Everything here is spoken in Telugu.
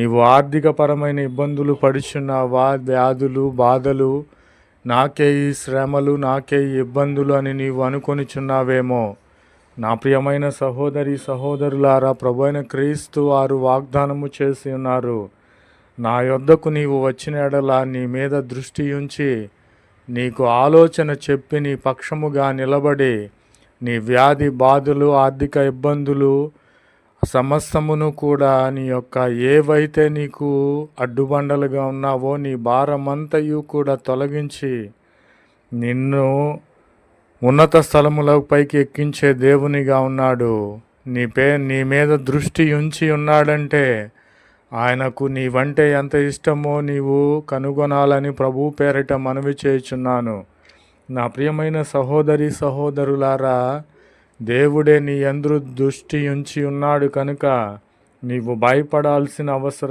నీవు ఆర్థికపరమైన ఇబ్బందులు పడుచున్నావా వ్యాధులు బాధలు నాకే ఈ శ్రమలు నాకే ఈ ఇబ్బందులు అని నీవు అనుకొనిచున్నావేమో. నా ప్రియమైన సహోదరి సహోదరులారా ప్రభు క్రీస్తు వారు వాగ్దానము చేసి ఉన్నారు. నా యొద్దకు నీవు వచ్చిన ఎడల నీ మీద దృష్టి ఉంచి నీకు ఆలోచన చెప్పి నీ పక్షముగా నిలబడి నీ వ్యాధి బాధలు ఆర్థిక ఇబ్బందులు సమస్తమును కూడా నీ యొక్క ఏవైతే నీకు అడ్డుబండలుగా ఉన్నావో నీ భారమంతయు కూడా తొలగించి నిన్ను ఉన్నత స్థలముల పైకి ఎక్కించే దేవునిగా ఉన్నాడు. నీ పే నీ మీద దృష్టి ఉంచి ఉన్నాడంటే ఆయనకు నీవంటే ఎంత ఇష్టమో నీవు కనుగొనాలని ప్రభు పేరిట మనవి చేయుచున్నాను. నా ప్రియమైన సహోదరి సహోదరులారా దేవుడే నీ అందరూ దృష్టి ఉంచి ఉన్నాడు కనుక నీవు భయపడాల్సిన అవసరం